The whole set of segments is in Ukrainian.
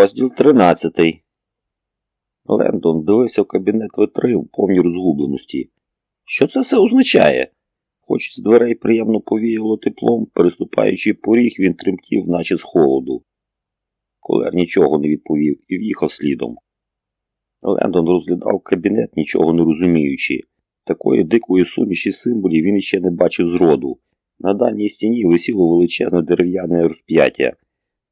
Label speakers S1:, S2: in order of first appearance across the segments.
S1: Розділ 13. Лендон дивився в кабінет витри в повній розгубленості. Що це все означає? Хоч з дверей приємно повіяло теплом, переступаючи поріг, він тремтів, наче з холоду. Колер нічого не відповів і в'їхав слідом. Лендон розглядав кабінет, нічого не розуміючи. Такої дикої суміші символів він іще не бачив зроду. На дальній стіні висіло величезне дерев'яне розп'яття.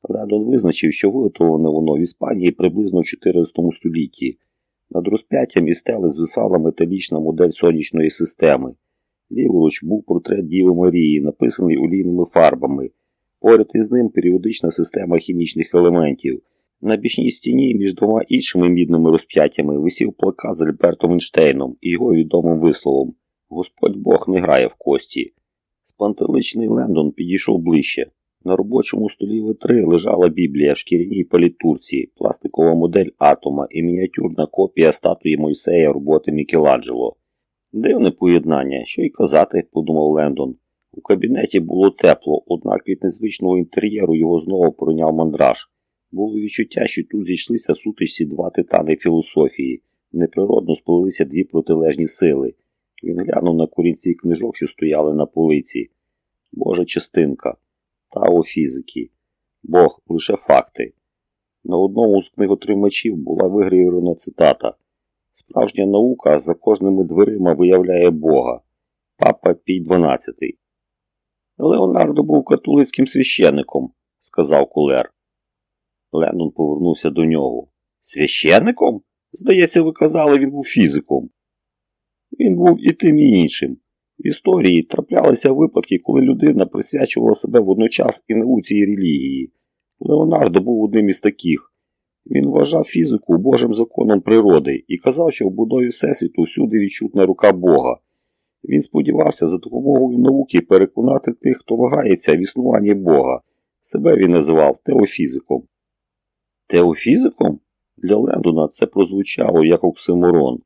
S1: Лендон визначив, що виготовлене воно в Іспанії приблизно в 14 столітті. Над розп'яттям із стели звисала металічна модель сонячної системи. Ліворуч був портрет Діви Марії, написаний олійними фарбами. Поряд із ним періодична система хімічних елементів. На бічній стіні між двома іншими мідними розп'яттями висів плакат з Альбертом Ейнштейном і його відомим висловом Господь Бог не грає в кості. Спантеличний Лендон підійшов ближче. На робочому столі витри лежала Біблія в шкіряній палітурці, пластикова модель атома і мініатюрна копія статуї Мойсея роботи Мікеланджело. Дивне поєднання, що й казати, подумав Лендон. У кабінеті було тепло, однак від незвичного інтер'єру його знову пройняв мандраж. Було відчуття, що тут зійшлися сутичці два титани філософії, неприродно сплелися дві протилежні сили. Він глянув на корінці книжок, що стояли на полиці. Божа частинка. Тао фізики. Бог лише факти. На одному з книготримачів була вигравірована цитата Справжня наука за кожними дверима виявляє Бога. Папа Пій XII. Леонардо був католицьким священником, сказав кулер. Леннон повернувся до нього. Священником? Здається, ви казали, він був фізиком. Він був і тим і іншим. В історії траплялися випадки, коли людина присвячувала себе водночас і науці і релігії. Леонардо був одним із таких. Він вважав фізику Божим законом природи і казав, що в будові Всесвіту всюди відчутна рука Бога. Він сподівався за допомогою науки переконати тих, хто вагається в існуванні Бога. Себе він називав теофізиком. Теофізиком? Для Лендона це прозвучало як оксиморон.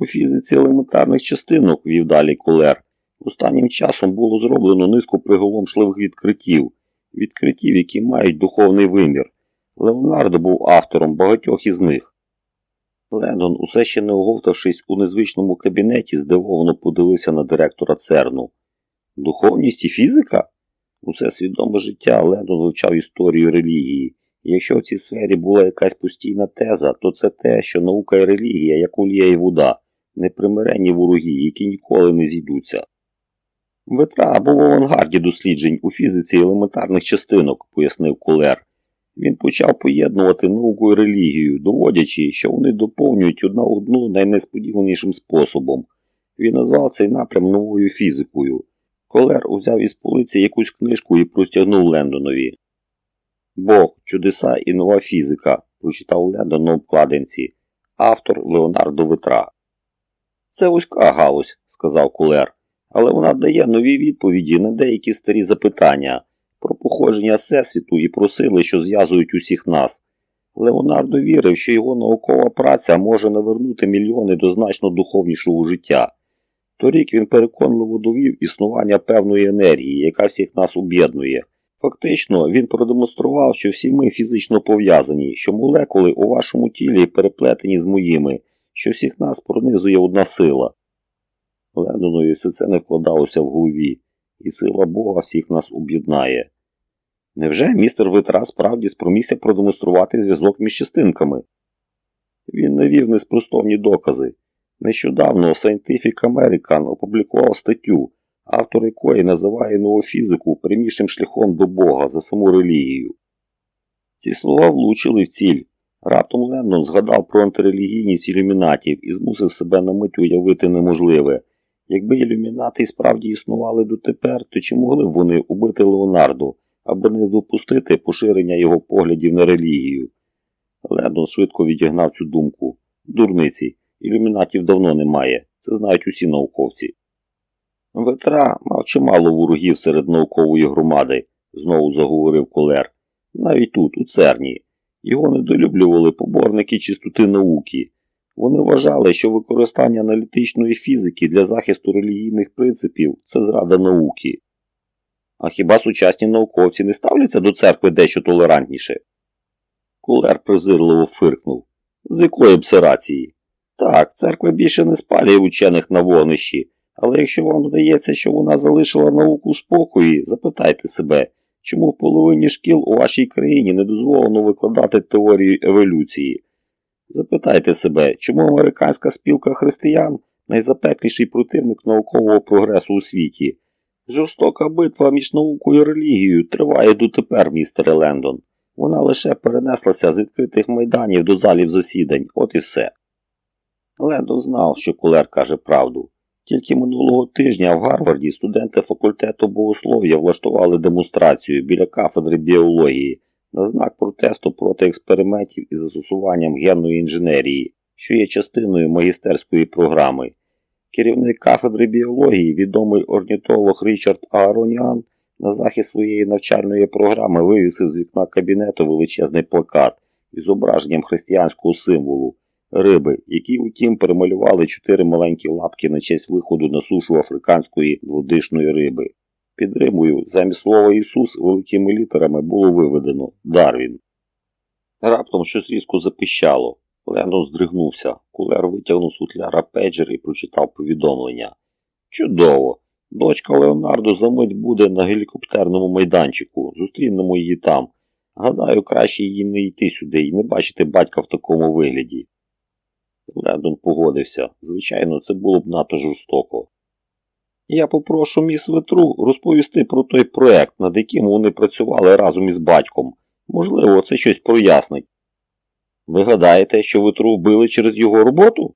S1: У фізиці елементарних частинок, вів далі Колер, останнім часом було зроблено низку приголомшливих відкриттів, відкриттів, які мають духовний вимір. Леонардо був автором багатьох із них. Лендон, усе ще не оговтавшись у незвичному кабінеті, здивовано подивився на директора Церну. Духовність і фізика? Усе свідоме життя Лендон вивчав історію релігії. Якщо в цій сфері була якась постійна теза, то це те, що наука і релігія, як олія і вода, непримиренні вороги, які ніколи не зійдуться. Ветра був в авангарді досліджень у фізиці елементарних частинок, пояснив Кулер. Він почав поєднувати науку і релігію, доводячи, що вони доповнюють одна одну найнесподіванішим способом. Він назвав цей напрям новою фізикою. Колер узяв із полиці якусь книжку і простягнув Лендонові. Бог, чудеса і нова фізика, прочитав Лендон на обкладинці, автор Леонардо Ветра. Це вузька галузь, сказав Кулер, але вона дає нові відповіді на деякі старі запитання про походження Всесвіту і про сили, що зв'язують усіх нас. Леонардо вірив, що його наукова праця може навернути мільйони до значно духовнішого життя. Торік він переконливо довів існування певної енергії, яка всіх нас об'єднує. Фактично, він продемонстрував, що всі ми фізично пов'язані, що молекули у вашому тілі переплетені з моїми, що всіх нас пронизує одна сила. Лендонові все це не вкладалося в голові, і сила Бога всіх нас об'єднає. Невже містер Витра справді спромігся продемонструвати зв'язок між частинками? Він навів неспростовні докази. Нещодавно Scientific American опублікував статтю, автор якої називає нову фізику прямішим шляхом до Бога за саму релігію. Ці слова влучили в ціль. Раптом Леннон згадав про антирелігійність ілюмінатів і змусив себе на мить уявити неможливе. Якби ілюмінати справді існували дотепер, то чи могли б вони убити Леонардо, аби не допустити поширення його поглядів на релігію? Леннон швидко відігнав цю думку. Дурниці, ілюмінатів давно немає, це знають усі науковці. Ветра мав чимало ворогів серед наукової громади, знову заговорив Колер. Навіть тут, у церні. Його недолюблювали поборники чистоти науки. Вони вважали, що використання аналітичної фізики для захисту релігійних принципів це зрада науки. А хіба сучасні науковці не ставляться до церкви дещо толерантніше? Кулер презирливо фиркнув. З якої обсерації? Так, церква більше не спалює учених на вогнищі, але якщо вам здається, що вона залишила науку в спокої, запитайте себе, чому в половині шкіл у вашій країні не дозволено викладати теорію еволюції. Запитайте себе, чому американська спілка християн найзапекліший противник наукового прогресу у світі. Жорстока битва між наукою і релігією триває дотепер, містере Лендон. Вона лише перенеслася з відкритих майданів до залів засідань, от і все. Лендон знав, що кулер каже правду. Тільки минулого тижня в Гарварді студенти факультету богослов'я влаштували демонстрацію біля кафедри біології на знак протесту проти експериментів із застосуванням генної інженерії, що є частиною магістерської програми. Керівник кафедри біології, відомий орнітолог Річард Аароніан, на захист своєї навчальної програми вивісив з вікна кабінету величезний плакат із зображенням християнського символу риби, які, утім, перемалювали чотири маленькі лапки на честь виходу на сушу африканської дводишної риби. Під римою замість слова Ісус великими літерами було виведено Дарвін. Раптом щось різко запищало. Лендон здригнувся. Кулер витягнув з футляра пейджер і прочитав повідомлення. Чудово! Дочка Леонардо за мить буде на гелікоптерному майданчику. Зустрінемо її там. Гадаю, краще їй не йти сюди і не бачити батька в такому вигляді. Лендон погодився. Звичайно, це було б надто жорстоко. Я попрошу міс Ветру розповісти про той проект, над яким вони працювали разом із батьком. Можливо, це щось прояснить. Ви гадаєте, що Ветру вбили через його роботу?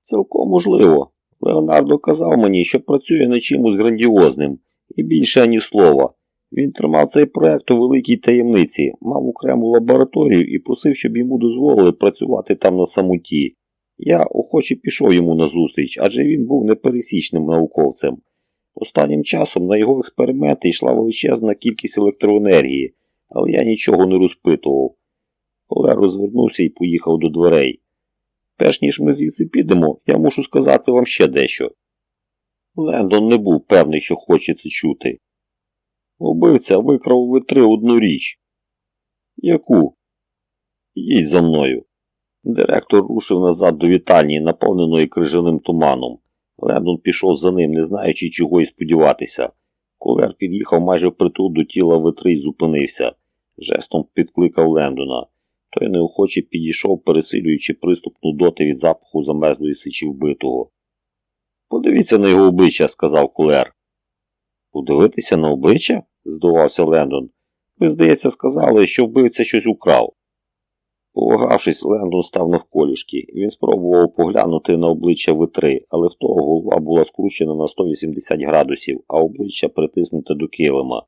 S1: Цілком можливо. Леонардо казав мені, що працює над чимось грандіозним, і більше ані слова. Він тримав цей проект у великій таємниці, мав окрему лабораторію і просив, щоб йому дозволили працювати там на самоті. Я охоче пішов йому назустріч, адже він був непересічним науковцем. Останнім часом на його експерименти йшла величезна кількість електроенергії, але я нічого не розпитував. Колер розвернувся і поїхав до дверей. Перш ніж ми звідси підемо, я мушу сказати вам ще дещо. Лендон не був певний, що хоче це чути. Убивця викрав витри одну річ. Яку? Їдь за мною. Директор рушив назад до вітальні, наповненої крижаним туманом. Лендон пішов за ним, не знаючи, чого й сподіватися. Колер під'їхав майже впритул до тіла витри і зупинився. Жестом підкликав Лендона. Той неохоче підійшов, пересилюючи приступ нудоти від запаху замерзлої сичі вбитого. Подивіться на його обличчя, сказав кулер. Подивитися на обличчя? здивувався Лендон. Ви, здається, сказали, що вбивця щось украв. Повагавшись, Лендон став навколішки. Він спробував поглянути на обличчя витри, але в того голова була скручена на 180 градусів, а обличчя притиснуте до килима.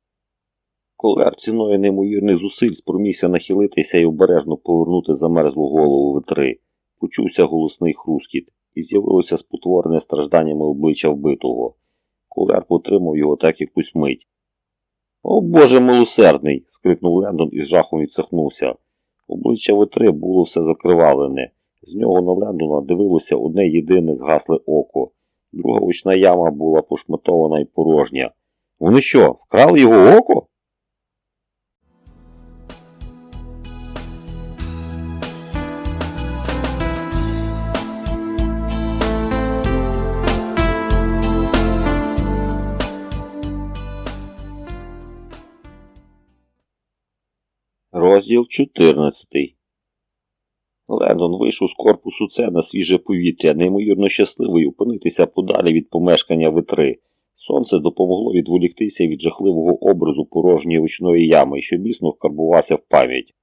S1: Колер ціною неймовірних зусиль спромігся нахилитися і обережно повернути замерзлу голову витри. Почувся голосний хрускіт, і з'явилося спотворене стражданнями обличчя вбитого. Колер потримав його так якусь мить. О Боже милосердний. скрикнув Лендон і з жахом відсахнувся. Обличчя витри було все закривалене. З нього на Лендона дивилося одне єдине згасле око. Друга очна яма була пошматована і порожня. Вони що, вкрали його око? Розділ 14 Лендон вийшов з корпусу С на свіже повітря, неймовірно щасливий опинитися подалі від помешкання витри. Сонце допомогло відволіктися від жахливого образу порожньої ручної ями, що міцно вкарбувався в пам'ять.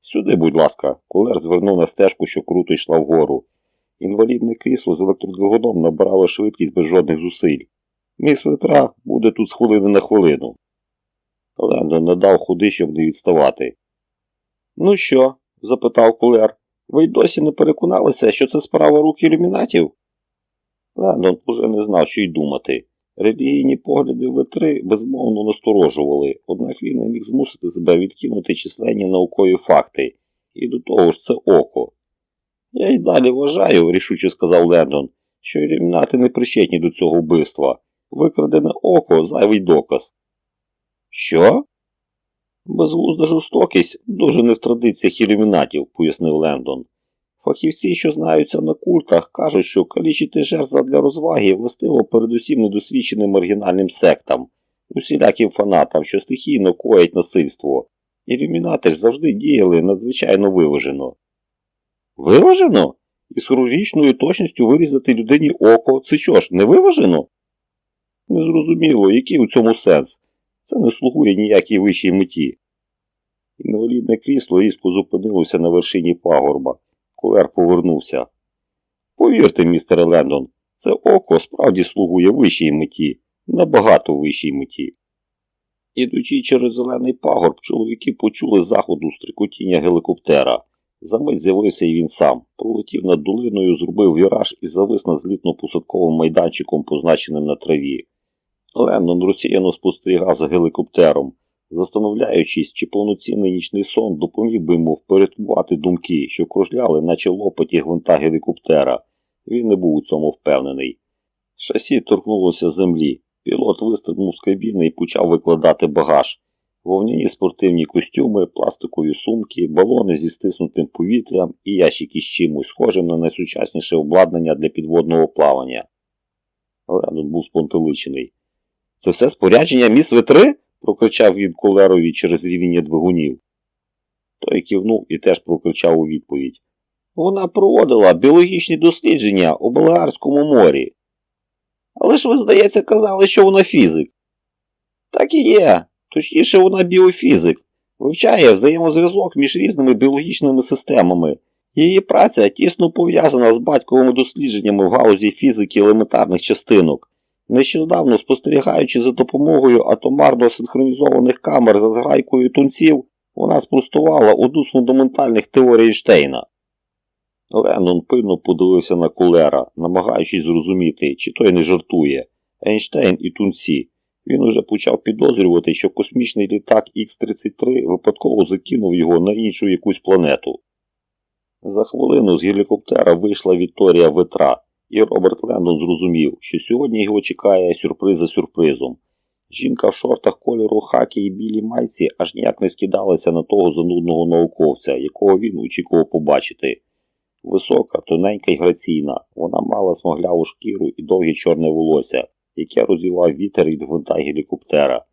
S1: Сюди, будь ласка, колер звернув на стежку, що круто йшла вгору. Інвалідне крісло з електродвигуном набирало швидкість без жодних зусиль. Міс витра буде тут з хвилини на хвилину. Лендон надав ходи, щоб не відставати. Ну що? запитав кулер. Ви й досі не переконалися, що це справа рук ілюмінатів? Лендон уже не знав, що й думати. Релігійні погляди витри безмовно насторожували, однак він не міг змусити себе відкинути численні наукові факти, і до того ж це око. Я й далі вважаю, рішуче сказав Лендон, що ілюмінати не причетні до цього вбивства. Викрадене око зайвий доказ. Що? Безглузда жорстокість дуже не в традиціях ілюмінатів, пояснив Лендон. Фахівці, що знаються на культах, кажуть, що калічити жертв задля розваги властиво передусім недосвідченим маргінальним сектам, усіляким фанатам, що стихійно коять насильство. Ілюмінати ж завжди діяли надзвичайно виважено. Виважено? Із хірургічною точністю вирізати людині око, це що ж, не виважено? Незрозуміло, який у цьому сенс. Це не слугує ніякій вищій меті. Інвалідне крісло різко зупинилося на вершині пагорба. Кулер повернувся. Повірте, містере Лендон, це око справді слугує вищій меті, набагато вищій меті. Ідучи через зелений пагорб, чоловіки почули заходу стрикотіння гелікоптера. Замить з'явився і він сам, пролетів над долиною, зробив віраж і завис над злітно-посадковим майданчиком, позначеним на траві. Лендон розсіяно спостерігав за гелікоптером, застановляючись, чи повноцінний нічний сон допоміг би йому впорядкувати думки, що кружляли, наче лопаті гвинта гелікоптера. Він не був у цьому впевнений. Шасі торкнулося землі. Пілот вистрибнув з кабіни і почав викладати багаж. Вовняні спортивні костюми, пластикові сумки, балони зі стиснутим повітрям і ящики з чимось, схожим на найсучасніше обладнання для підводного плавання. Лендон був спонтеличений. Це все спорядження міс В3? прокричав він Колерові через рівіння двигунів. Той кивнув і теж прокричав у відповідь. Вона проводила біологічні дослідження у Балеарському морі. Але ж ви, здається, казали, що вона фізик. Так і є. Точніше, вона біофізик. Вивчає взаємозв'язок між різними біологічними системами. Її праця тісно пов'язана з батьковими дослідженнями в галузі фізики елементарних частинок. Нещодавно спостерігаючи за допомогою атомарно синхронізованих камер за зграйкою тунців, вона спростувала одну з фундаментальних теорій Ейнштейна. Леннон пильно подивився на кулера, намагаючись зрозуміти, чи той не жартує. Ейнштейн і тунці. Він уже почав підозрювати, що космічний літак Х-33 випадково закинув його на іншу якусь планету. За хвилину з гелікоптера вийшла Вікторія Ветра, і Роберт Лендон зрозумів, що сьогодні його чекає сюрприз за сюрпризом. Жінка в шортах кольору хакі і білій майці аж ніяк не скидалася на того занудного науковця, якого він очікував побачити. Висока, тоненька й граційна, вона мала смагляву шкіру і довге чорне волосся, яке розвівав вітер від гвинта гелікоптера.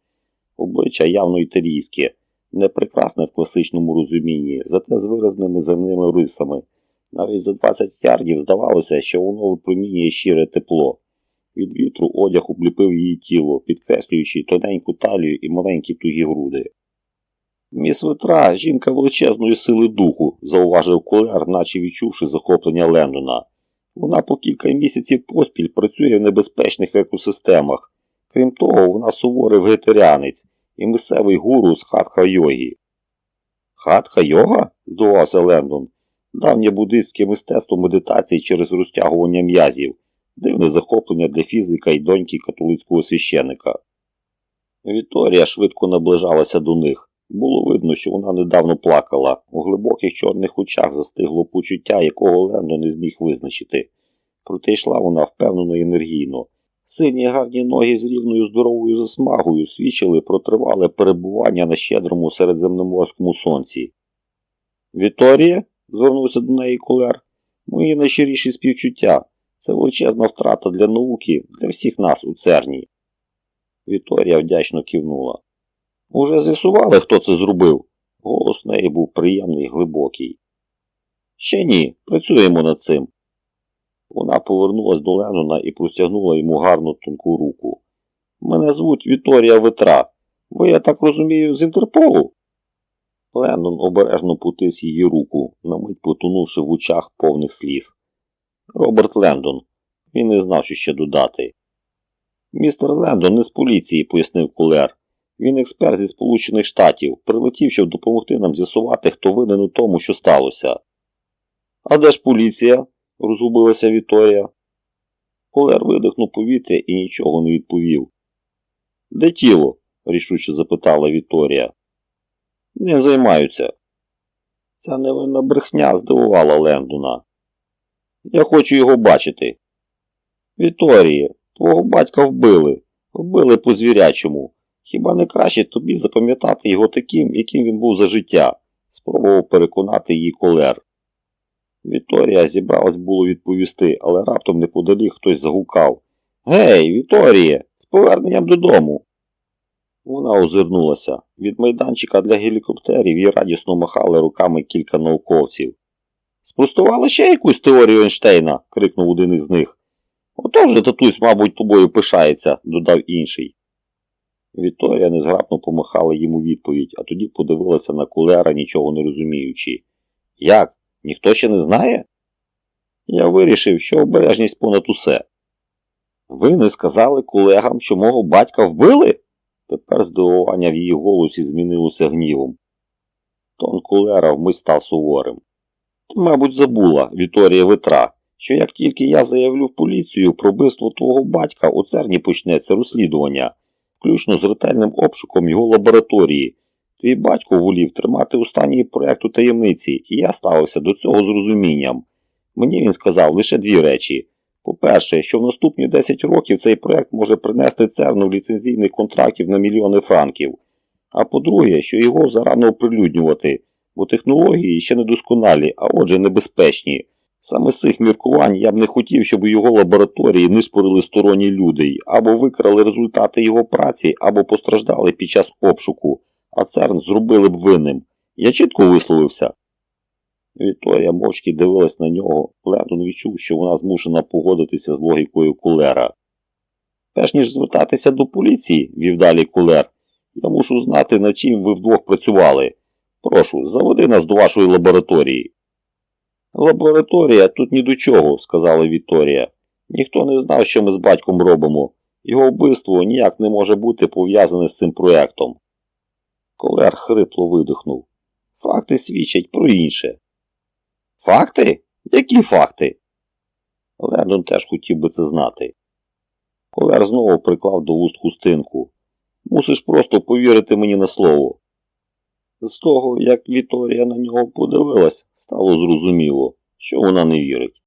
S1: Обличчя явно італійське, не прекрасне в класичному розумінні, зате з виразними земними рисами. Навіть за 20 ярдів здавалося, що воно випромінює щире тепло. Від вітру одяг обліпив її тіло, підкреслюючи тоненьку талію і маленькі тугі груди. Міс Ветра, жінка величезної сили духу, зауважив колер, наче відчувши захоплення Лендона. Вона по кілька місяців поспіль працює в небезпечних екосистемах. Крім того, вона суворий вегетаріанець і місцевий гуру з хатха йогі. Хатха йога? здивувався Лендон. Давнє буддистське мистецтво медитації через розтягування м'язів, дивне захоплення для фізика і доньки католицького священика. Вікторія швидко наближалася до них. Було видно, що вона недавно плакала. У глибоких чорних очах застигло почуття, якого Лендо не зміг визначити. Проте йшла вона впевнено і енергійно. Сині гарні ноги з рівною здоровою засмагою свідчили про тривале перебування на щедрому середземноморському сонці. Віторія? Звернувся до неї кулер. Мої найщиріші співчуття. Це величезна втрата для науки, для всіх нас у церні. Віторія вдячно кивнула. Уже з'ясували, хто це зробив? Голос в неї був приємний і глибокий. Ще ні, працюємо над цим. Вона повернулась до Леннона і простягнула йому гарну тонку руку. Мене звуть Віторія Ветра. Ви, я так розумію, з Інтерполу? Леннон обережно потис її руку, на мить потонувши в очах повних сліз. Роберт Лендон. Він не знав, що ще додати. Містер Лендон не з поліції, пояснив кулер. Він експерт зі Сполучених Штатів, прилетів, щоб допомогти нам з'ясувати, хто винен у тому, що сталося. А де ж поліція? розгубилася Віторія. Колер видихнув повітря і нічого не відповів. Де тіло? рішуче запитала Віторія. Ним займаються. Ця невинна брехня здивувала Лендуна. Я хочу його бачити. Віторія, твого батька вбили, вбили по звірячому. Хіба не краще тобі запам'ятати його таким, яким він був за життя? спробував переконати її колер. Віторія зібралась було відповісти, але раптом неподалік хтось загукав Гей, Віторіє, з поверненням додому. Вона озирнулася. Від майданчика для гелікоптерів їй радісно махали руками кілька науковців. Спростували ще якусь теорію Ейнштейна, крикнув один із них. Отож же татусь, мабуть, тобою пишається, додав інший. Вікторія незграбно помахала йому відповідь, а тоді подивилася на кулера, нічого не розуміючи. Як? Ніхто ще не знає? Я вирішив, що обережність понад усе. Ви не сказали колегам, що мого батька вбили? Тепер здивування в її голосі змінилося гнівом. Тон кулера вмить став суворим. Ти, мабуть, забула, Віторія Витра, що як тільки я заявлю в поліцію про вбивство твого батька, у церні почнеться розслідування, включно з ретельним обшуком його лабораторії. Твій батько волів тримати у стані проекту таємниці, і я ставився до цього з розумінням. Мені він сказав лише дві речі. По-перше, що в наступні 10 років цей проект може принести церну ліцензійних контрактів на мільйони франків. А по-друге, що його зарано оприлюднювати, бо технології ще недосконалі, а отже небезпечні. Саме з цих міркувань я б не хотів, щоб у його лабораторії нишпорили сторонні люди, або викрали результати його праці, або постраждали під час обшуку, а ЦЕРН зробили б винним. Я чітко висловився. Вікторія мовчки дивилась на нього, Лендон відчув, що вона змушена погодитися з логікою кулера. Перш ніж звертатися до поліції, вів далі кулер, я мушу знати, над чим ви вдвох працювали. Прошу, заведи нас до вашої лабораторії. Лабораторія тут ні до чого, сказала Вікторія. Ніхто не знав, що ми з батьком робимо. Його вбивство ніяк не може бути пов'язане з цим проектом. Колер хрипло видихнув. Факти свідчать про інше. Факти? Які факти? Лендон теж хотів би це знати. Колер знову приклав до вуст хустинку. Мусиш просто повірити мені на слово. З того, як Віторія на нього подивилась, стало зрозуміло, що вона не вірить.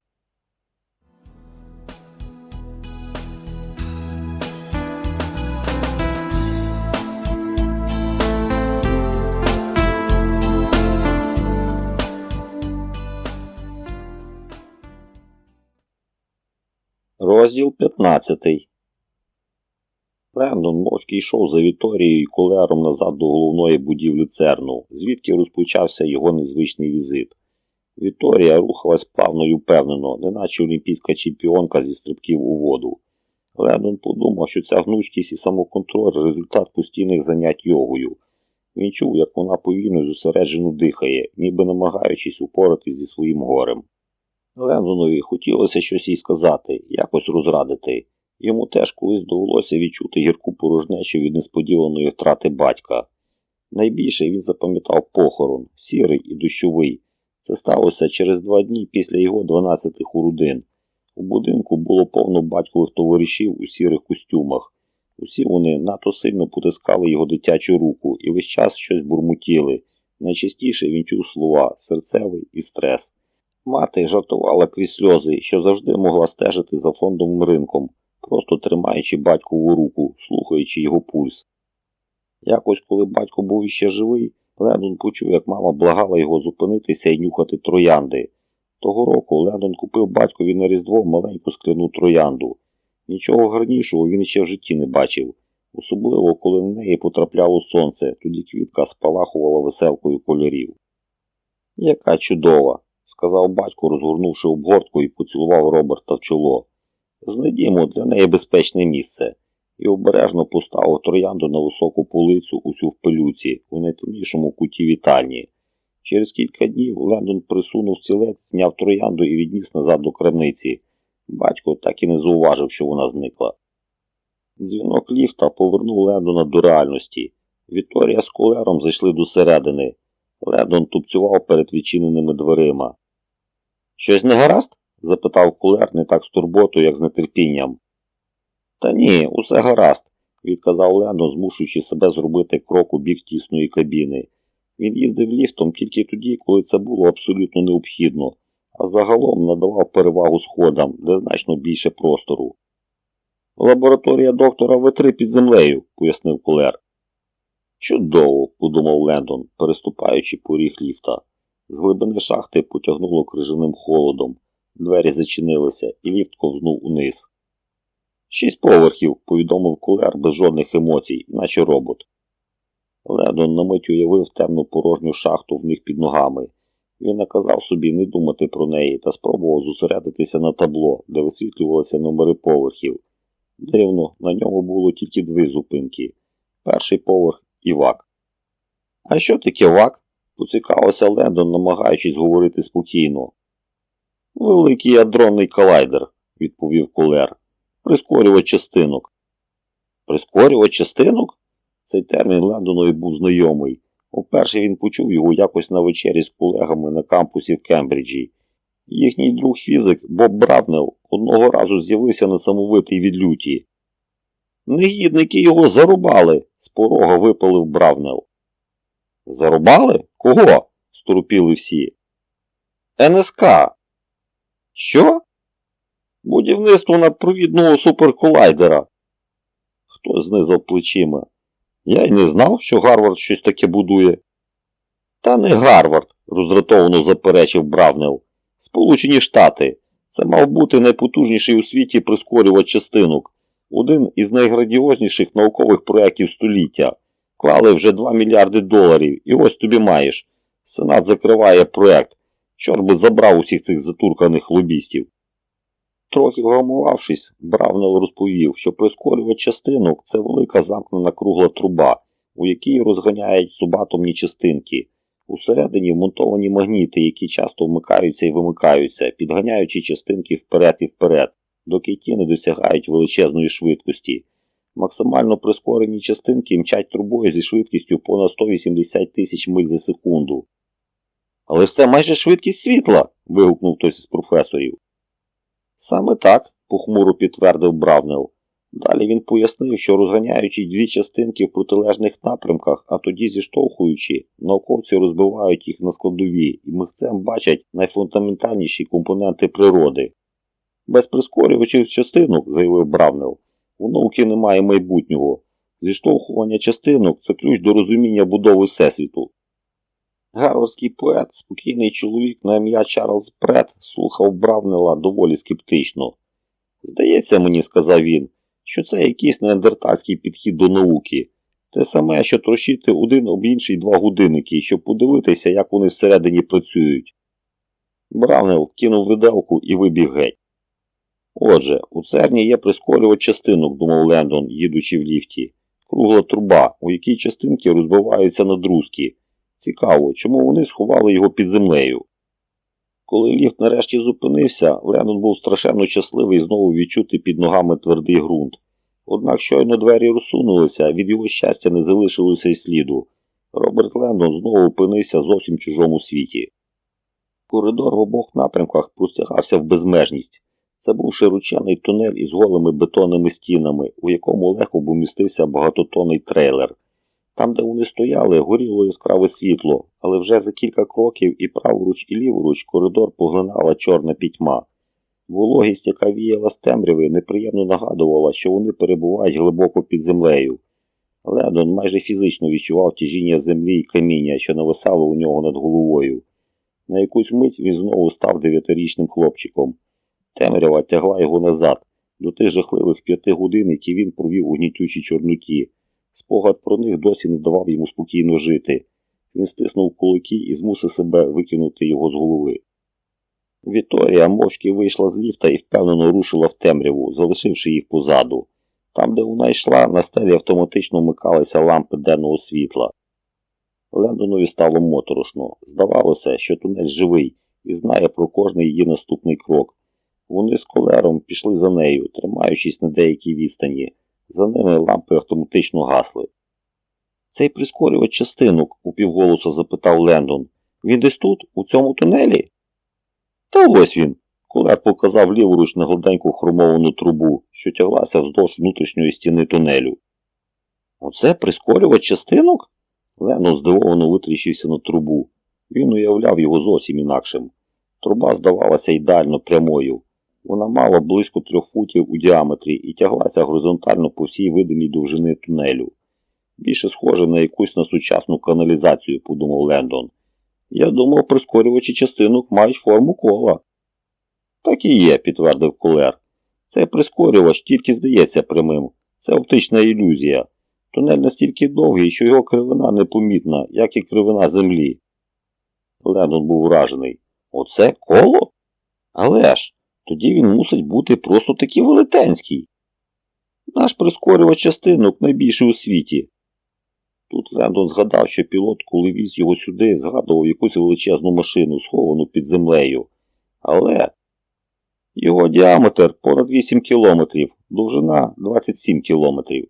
S1: Розділ 15 Лендон мовчки йшов за Віторією і колером назад до головної будівлі церну, звідки розпочався його незвичний візит. Віторія рухалась плавно й упевнено, неначе олімпійська чемпіонка зі стрибків у воду. Лендон подумав, що ця гнучкість і самоконтроль результат постійних занять йогою. Він чув, як вона повільно й зосереджено дихає, ніби намагаючись упоратись зі своїм горем. Лендонові хотілося щось їй сказати, якось розрадити. Йому теж колись довелося відчути гірку порожнечу від несподіваної втрати батька. Найбільше він запам'ятав похорон, сірий і дощовий. Це сталося через два дні після його дванадцятих урудин. У будинку було повно батькових товаришів у сірих костюмах. Усі вони надто сильно потискали його дитячу руку і весь час щось бурмотіли. Найчастіше він чув слова серцевий і стрес. Мати жартувала крізь сльози, що завжди могла стежити за фондовим ринком, просто тримаючи батькову руку, слухаючи його пульс. Якось, коли батько був іще живий, Лендон почув, як мама благала його зупинитися і нюхати троянди. Того року Лендон купив батькові на Різдво маленьку скляну троянду. Нічого гарнішого він ще в житті не бачив, особливо коли на неї потрапляло сонце, тоді квітка спалахувала веселкою кольорів. Яка чудова! Сказав батько, розгорнувши обгортку і поцілував Роберта в чоло. Знайдімо для неї безпечне місце і обережно поставив троянду на високу полицю усю в пилюці у найтемнішому куті вітальні. Через кілька днів Лендон присунув стілець, зняв троянду і відніс назад до крамниці. Батько так і не зауважив, що вона зникла. Дзвінок ліфта повернув Лендона до реальності. Вікторія з кулером зайшли до середини. Лендон тупцював перед відчиненими дверима. Щось не гаразд? запитав кулер не так з турботою, як з нетерпінням. Та ні, усе гаразд, відказав Лендон, змушуючи себе зробити крок у бік тісної кабіни. Він їздив ліфтом тільки тоді, коли це було абсолютно необхідно, а загалом надавав перевагу сходам, де значно більше простору. Лабораторія доктора В3 під землею, пояснив кулер. Чудово, подумав Лендон, переступаючи поріг ліфта. З глибини шахти потягнуло крижаним холодом. Двері зачинилися, і ліфт ковзнув униз. Шість поверхів, повідомив кулер без жодних емоцій, наче робот. Лендон на мить уявив темну порожню шахту в них під ногами. Він наказав собі не думати про неї та спробував зосередитися на табло, де висвітлювалися номери поверхів. Дивно, на ньому було тільки дві зупинки. Перший поверх і вак. А що таке вак? Поцікавився Лендон, намагаючись говорити спокійно. Великий адронний колайдер, відповів кулер. Прискорювач частинок. Прискорювач частинок? Цей термін Лендонові був знайомий. Уперше він почув його якось на вечері з колегами на кампусі в Кембриджі. Їхній друг фізик Боб Бравнел одного разу з'явився несамовитий від люті. Негідники його зарубали, з порога випалив Бравнел. Зарубали? Кого? струпіли всі. НСК. Що? Будівництво надпровідного суперколайдера. Хтось знизав плечима. Я й не знав, що Гарвард щось таке будує. Та не Гарвард, роздратовано заперечив Бравнел. Сполучені Штати. Це мав бути найпотужніший у світі прискорювач частинок, один із найградіозніших наукових проєктів століття. Клали вже 2 мільярди доларів, і ось тобі маєш. Сенат закриває проект. Чорт би забрав усіх цих затурканих лобістів. Трохи вгамувавшись, Бравнел розповів, що прискорювач частинок це велика замкнена кругла труба, у якій розганяють субатомні частинки. Усередині вмонтовані магніти, які часто вмикаються і вимикаються, підганяючи частинки вперед і вперед, доки ті не досягають величезної швидкості. Максимально прискорені частинки мчать трубою зі швидкістю понад 180 тисяч миль за секунду. Але це майже швидкість світла. вигукнув хтось із професорів. Саме так, похмуро підтвердив Бравнел. Далі він пояснив, що розганяючи дві частинки в протилежних напрямках, а тоді зіштовхуючи, науковці розбивають їх на складові і михцем бачать найфундаментальніші компоненти природи. Без прискорювачів частинок, заявив Бравнел, у науки немає майбутнього. Зіштовхування частинок це ключ до розуміння будови Всесвіту. Гарвардський поет, спокійний чоловік на ім'я Чарльз Прет, слухав Бравнела доволі скептично. Здається мені, сказав він, що це якийсь неандертальський підхід до науки. Те саме, що трощити один об інший два годинники, щоб подивитися, як вони всередині працюють. Бравнел кинув виделку і вибіг геть. Отже, у церні є прискорювач частинок, думав Лендон, їдучи в ліфті. Кругла труба, у якій частинки розбиваються на друзки. Цікаво, чому вони сховали його під землею. Коли ліфт нарешті зупинився, Леннон був страшенно щасливий знову відчути під ногами твердий ґрунт. Однак щойно двері розсунулися, від його щастя не залишилося й сліду. Роберт Лендон знову опинився зовсім чужому світі. Коридор в обох напрямках простягався в безмежність. Це був широчений тунель із голими бетонними стінами, у якому легко помістився багатотонний трейлер. Там, де вони стояли, горіло яскраве світло, але вже за кілька кроків і праворуч, і ліворуч коридор поглинала чорна пітьма. Вологість, яка віяла з темряви, неприємно нагадувала, що вони перебувають глибоко під землею. Ледон майже фізично відчував тяжіння землі і каміння, що нависало у нього над головою. На якусь мить він знову став дев'ятирічним хлопчиком. Темрява тягла його назад, до тих жахливих п'яти годин, які він провів у гнітючій чорноті. Спогад про них досі не давав йому спокійно жити. Він стиснув кулаки і змусив себе викинути його з голови. Віторія мовчки вийшла з ліфта і впевнено рушила в темряву, залишивши їх позаду. Там, де вона йшла, на стелі автоматично вмикалися лампи денного світла. Лендонові стало моторошно. Здавалося, що тунель живий і знає про кожний її наступний крок. Вони з колером пішли за нею, тримаючись на деякій відстані. За ними лампи автоматично гасли. Цей прискорювач частинок, упівголоса запитав Лендон. Він десь тут, у цьому тунелі? Та ось він. Колер показав ліворуч на гладеньку хромовану трубу, що тяглася вздовж внутрішньої стіни тунелю. Оце прискорювач частинок? Леннон здивовано витріщився на трубу. Він уявляв його зовсім інакшим. Труба здавалася ідеально прямою. Вона мала близько трьох футів у діаметрі і тяглася горизонтально по всій видимій довжини тунелю. Більше схоже на якусь на сучасну каналізацію, подумав Лендон. Я думав, прискорювачі частинок мають форму кола. Так і є, підтвердив Кулер. Цей прискорювач тільки здається прямим. Це оптична ілюзія. Тунель настільки довгий, що його кривина непомітна, як і кривина землі. Лендон був вражений. Оце коло? Але ж, тоді він мусить бути просто таки велетенський. Наш прискорювач частинок найбільший у світі. Тут Лендон згадав, що пілот, коли віз його сюди, згадував якусь величезну машину, сховану під землею. Але його діаметр понад 8 кілометрів, довжина 27 кілометрів.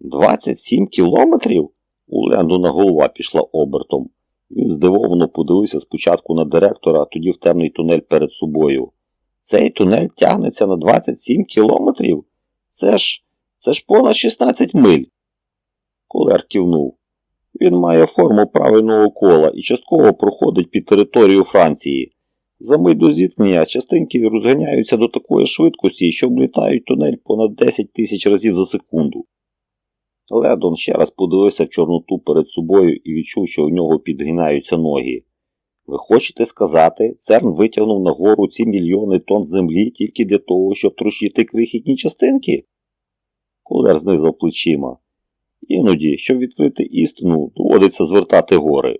S1: 27 кілометрів? У Лендона голова пішла обертом. Він здивовано подивився спочатку на директора, а тоді в темний тунель перед собою. Цей тунель тягнеться на 27 кілометрів? Це ж це ж понад 16 миль. Колер кивнув. Він має форму правильного кола і частково проходить під територію Франції. За мить до зіткнення частинки розганяються до такої швидкості, що влітають тунель понад 10 тисяч разів за секунду. Ледон ще раз подивився в Чорноту перед собою і відчув, що у нього підгинаються ноги. Ви хочете сказати, Церн витягнув нагору ці мільйони тонн землі тільки для того, щоб трощити крихітні частинки? Колер знизав плечима. Іноді, щоб відкрити істину, доводиться звертати гори.